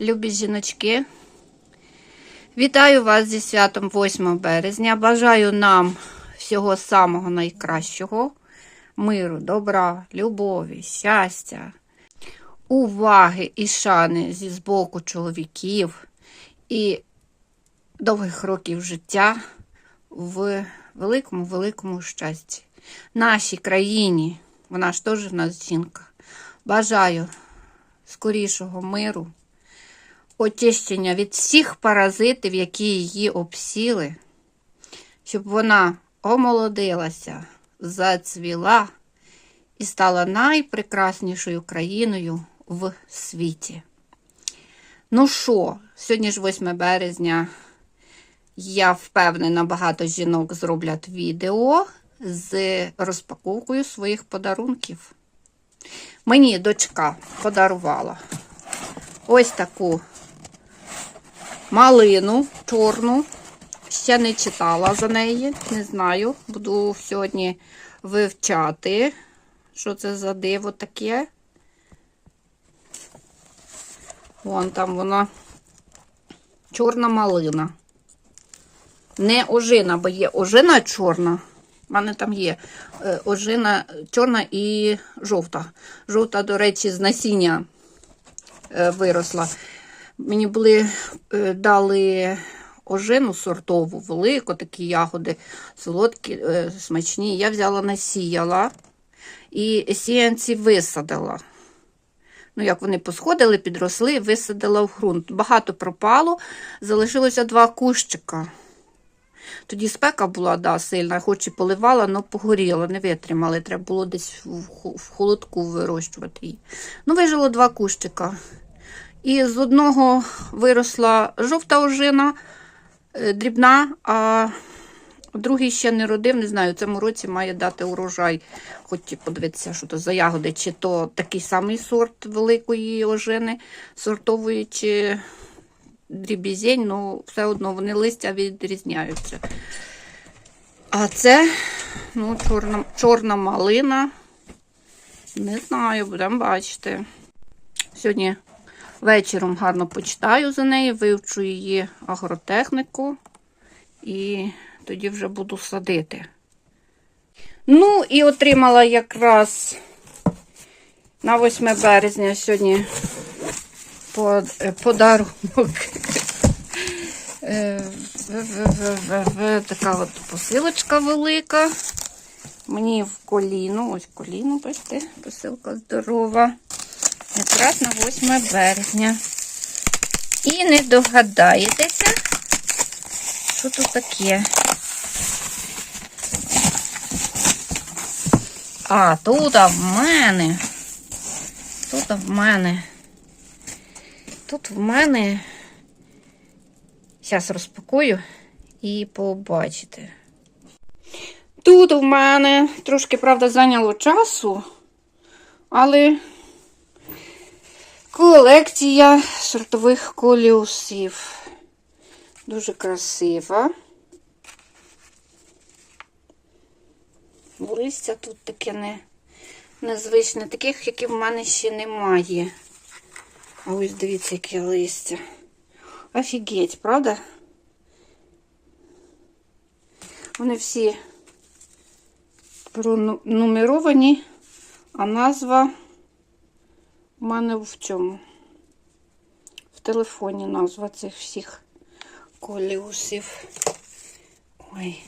любі жіночки. Вітаю вас зі святом 8 березня. Бажаю нам всього самого найкращого, миру, добра, любові, щастя, уваги і шани зі з боку чоловіків і довгих років життя в великому, великому щасті. Нашій країні, вона ж теж в нас жінка. Бажаю скорішого миру, очищення від всіх паразитів, які її обсіли, щоб вона омолодилася, зацвіла і стала найпрекраснішою країною в світі. Ну що, сьогодні ж 8 березня. Я впевнена, багато жінок зроблять відео з розпаковкою своїх подарунків. Мені дочка подарувала ось таку малину чорну. Ще не читала за неї, не знаю. Буду сьогодні вивчати, що це за диво таке. Вон там вона чорна малина. Не ожина, бо є ожина чорна. У мене там є е, ожина чорна і жовта. Жовта, до речі, з насіння е, виросла. Мені були е, дали ожину сортову, велику, такі ягоди, солодкі, е, смачні. Я взяла, насіяла і сіянці висадила. Ну, як вони посходили, підросли, висадила в ґрунт. Багато пропало, залишилося два кущика. Тоді спека була да, сильна, хоч і поливала, але погоріла, не витримали. Треба було десь в в холодку вирощувати її. Ну, вижило два кущика. І з одного виросла жовта ожина, е, дрібна, а другий ще не родив, не знаю, в цьому році має дати урожай. Хоч подивитися, що то за ягоди, чи то такий самий сорт великої ожини, сортової, чи дрібізень, ну все одно вони листя відрізняються. А це ну, чорна, чорна малина. Не знаю, будемо бачити. Сьогодні вечором гарно почитаю за неї, вивчу її агротехніку і тоді вже буду садити. Ну, і отримала якраз на 8 березня сьогодні е, подарунок. Е, Така от посилочка велика. Мені в коліно, ось коліно, бачите, посилка здорова. Якраз на 8 березня. І не догадаєтеся, що тут таке. А, тут а в мене. Тут а в мене. Тут в мене. Зараз розпакую і побачите. Тут в мене трошки, правда, зайняло часу, але колекція сортових коліусів. Дуже красива. Листя тут таке не, незвичне, таких, які в мене ще немає. А ось дивіться, яке листя. Офігеть, правда? Вони всі пронумеровані, а назва у мене в цьому. В телефоні назва цих всіх коліусів. Ой.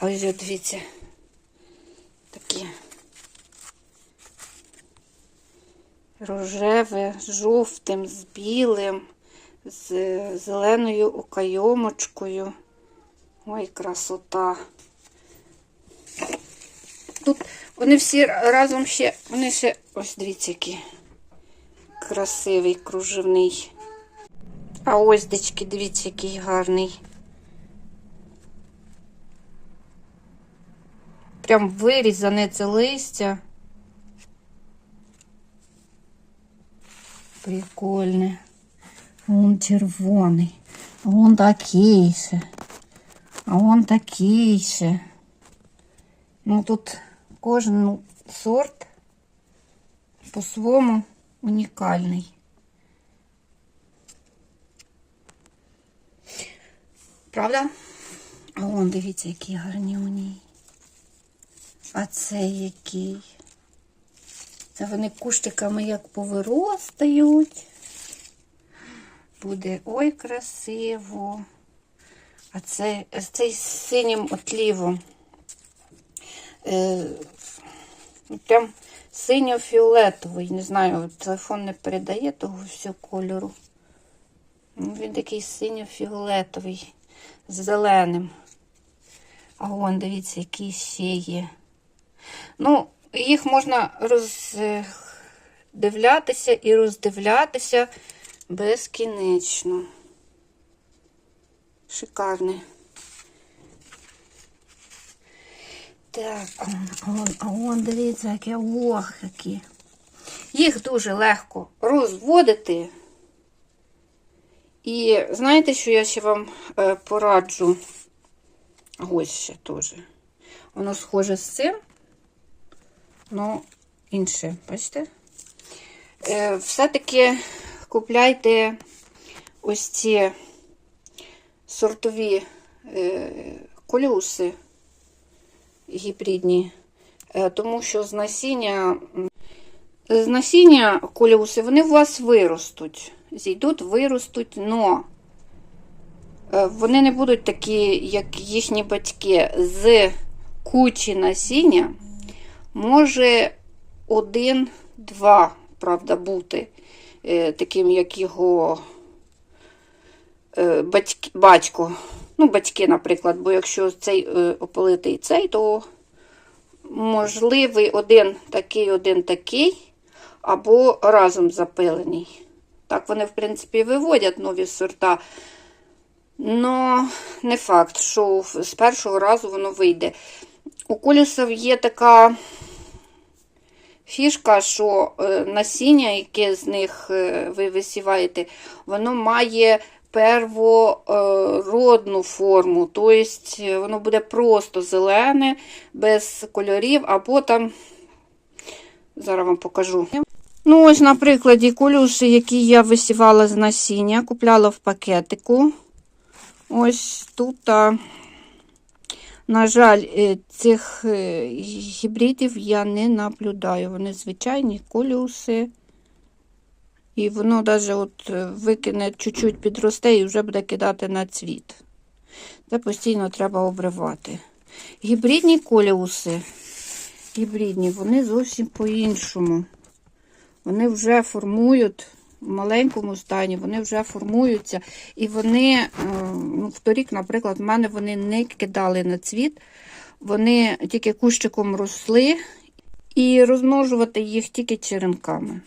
Ось дивіться. Такі рожеве, з жовтим, з білим, з зеленою окайомочкою. Ой, красота. Тут вони всі разом ще, вони ще, ось дивіться, який красивий, кружевний. А ось дечки, дивіться, який гарний. Прям вирізане це листя. Прикольне. Вон червоний. А вон такий ще. А вон такий ще. Ну тут кожен сорт по-своєму унікальний. Правда? А вон, дивіться, який гарні у ній. А це який. Це вони куштиками як повиростають. Буде ой, красиво. А це цей синім отлівом. Е, прям синьо-фіолетовий. Не знаю, телефон не передає того всього кольору. Ну, Він такий синьо-фіолетовий, з зеленим. А вон, дивіться, який ще є. Ну, їх можна роздивлятися і роздивлятися безкінечно. Шикарний. Так, а вон, дивіться, які ох, які. Їх дуже легко розводити. І знаєте, що я ще вам е, пораджу? Ось ще теж. Воно схоже з цим, але інше, бачите? Е, Все-таки купляйте ось ці сортові е, колюси гібридні, е, тому що з насіння, з насіння колюси вони у вас виростуть. Зійдуть, виростуть, но е, вони не будуть такі, як їхні батьки, з кучі насіння. Може один-два, правда, бути е, таким, як його батько. Ну, батьки, наприклад, бо якщо цей е, опалити цей, то можливий один такий, один такий, або разом запилений. Так вони, в принципі, виводять нові сорта. Но не факт, що з першого разу воно вийде. У колісів є така фішка, що е, насіння, яке з них е, ви висіваєте, воно має первородну форму. Тобто воно буде просто зелене, без кольорів, або там, зараз вам покажу. Ну, ось, на прикладі, колюші, які я висівала з насіння, купляла в пакетику. Ось тут, на жаль, е, цих е, гібридів я не наблюдаю. Вони звичайні колюси. І воно навіть от е, викине чуть-чуть підросте і вже буде кидати на цвіт. Це постійно треба обривати. Гібридні коліуси, гібридні, вони зовсім по-іншому. Вони вже формують в маленькому стані, вони вже формуються. І вони, е, ну, вторік, наприклад, в мене вони не кидали на цвіт, вони тільки кущиком росли, і розмножувати їх тільки черенками.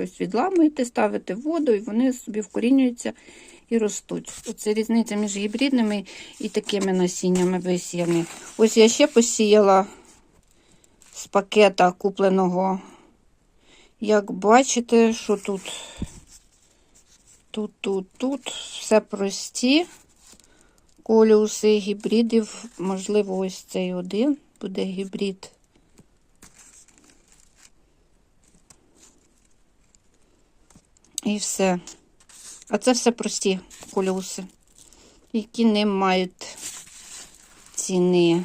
Тобто відламуєте, ставите воду, і вони собі вкорінюються і ростуть. Оце різниця між гібридними і такими насіннями висіями. Ось я ще посіяла з пакета купленого. Як бачите, що тут, тут, тут, тут все прості коліуси гібридів. Можливо, ось цей один буде гібрид. І все. А це все прості коліуси, які не мають ціни.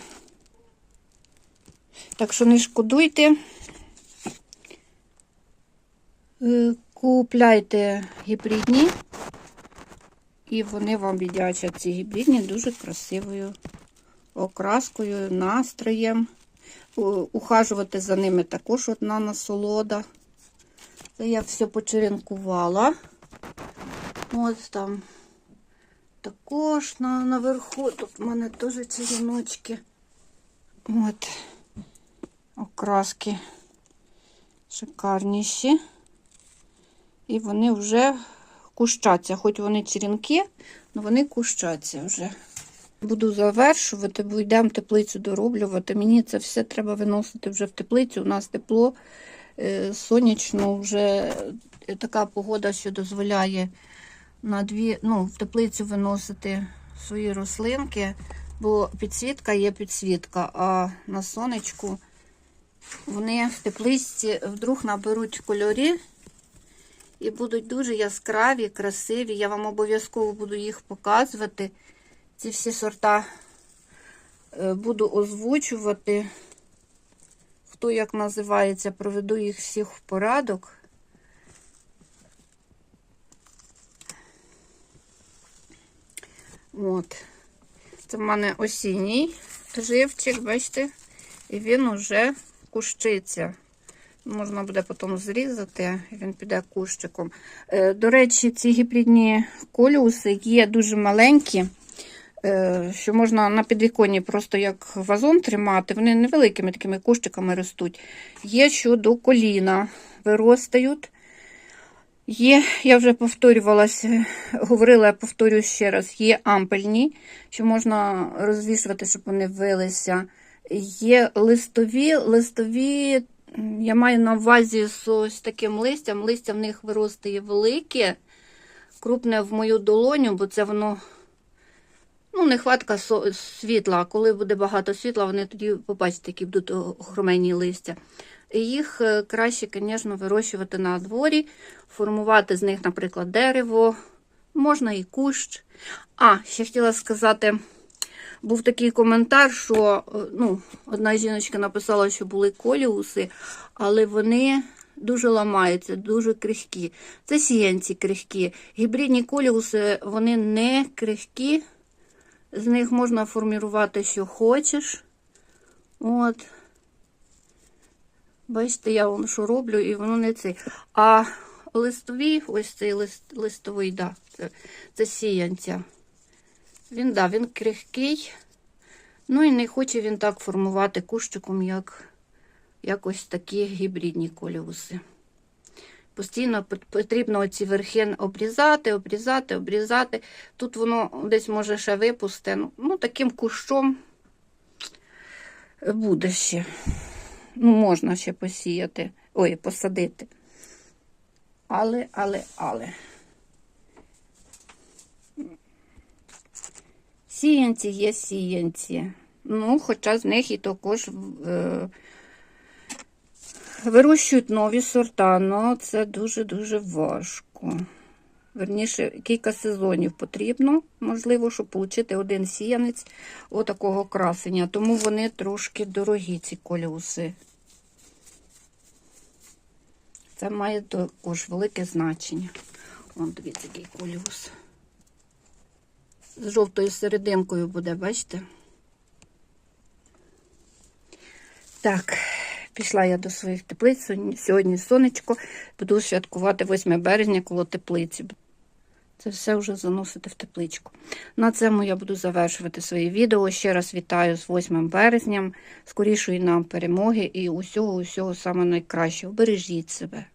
Так що не шкодуйте. Е, Купляйте гібридні, і вони вам віддячать ці гібридні дуже красивою окраскою, настроєм. Ухажувати за ними також одна насолода. Це я все почеренкувала. Ось там також на, наверху. Тут в мене теж череночки. От окраски шикарніші. І вони вже кущаться. Хоч вони черенки, але вони кущаться вже. Буду завершувати, бо йдемо теплицю дороблювати. Мені це все треба виносити вже в теплицю. У нас тепло, сонячно, вже така погода, що дозволяє на дві, ну, в теплицю виносити свої рослинки, бо підсвітка є підсвітка, а на сонечку вони в тепличці вдруг наберуть кольорі і будуть дуже яскраві, красиві. Я вам обов'язково буду їх показувати. ці всі сорта е, буду озвучувати. Хто як називається, проведу їх всіх в порядок. От. Це в мене осінній живчик, бачите? І він уже кущиться. Можна буде потім зрізати, він піде кущиком. Е, До речі, ці гібридні коліуси є дуже маленькі, що можна на підвіконні просто як вазон тримати. Вони невеликими такими кущиками ростуть. Є, що до коліна виростають. Є, я вже повторювалася, говорила, я повторюю ще раз, є ампельні, що можна розвішувати, щоб вони вилися. Є листові, листові, я маю на увазі з ось таким листям. Листя в них виростає велике, крупне в мою долоню, бо це воно ну, нехватка світла. Коли буде багато світла, вони тоді побачите, які будуть охромені листя. Їх е, краще, звісно, вирощувати на дворі, формувати з них, наприклад, дерево, можна і кущ. А, ще хотіла сказати, був такий коментар, що е, ну, одна жіночка написала, що були коліуси, але вони дуже ламаються, дуже крихкі. Це сіянці крихкі. Гібридні коліуси, вони не крихкі, з них можна формувати, що хочеш. От. Бачите, я вам що роблю, і воно не цей. А листові, ось цей лист, листовий, да, це, це сіянця. Він, да, він крихкий. Ну і не хоче він так формувати кущиком, як, як ось такі гібридні коліуси. Постійно потрібно оці верхи обрізати, обрізати, обрізати. Тут воно десь може ще випусти. Ну, ну таким кущом буде ще. Ну, можна ще посіяти, ой, посадити. Але, але, але. Сіянці є сіянці. Ну, хоча з них і також е, вирощують нові сорта, але це дуже-дуже важко. Верніше, кілька сезонів потрібно, можливо, щоб отримати один сіянець отакого красення. Тому вони трошки дорогі, ці коліуси. Це має також велике значення. Вон, дивіться, який коліус. З жовтою серединкою буде, бачите? Так, пішла я до своїх теплиць. Сьогодні- сонечко. Буду святкувати 8 березня коло теплиці. Це все вже заносити в тепличку. На цьому я буду завершувати своє відео. Ще раз вітаю з 8 березням. Скорішої нам перемоги і усього, усього саме найкращого. Бережіть себе.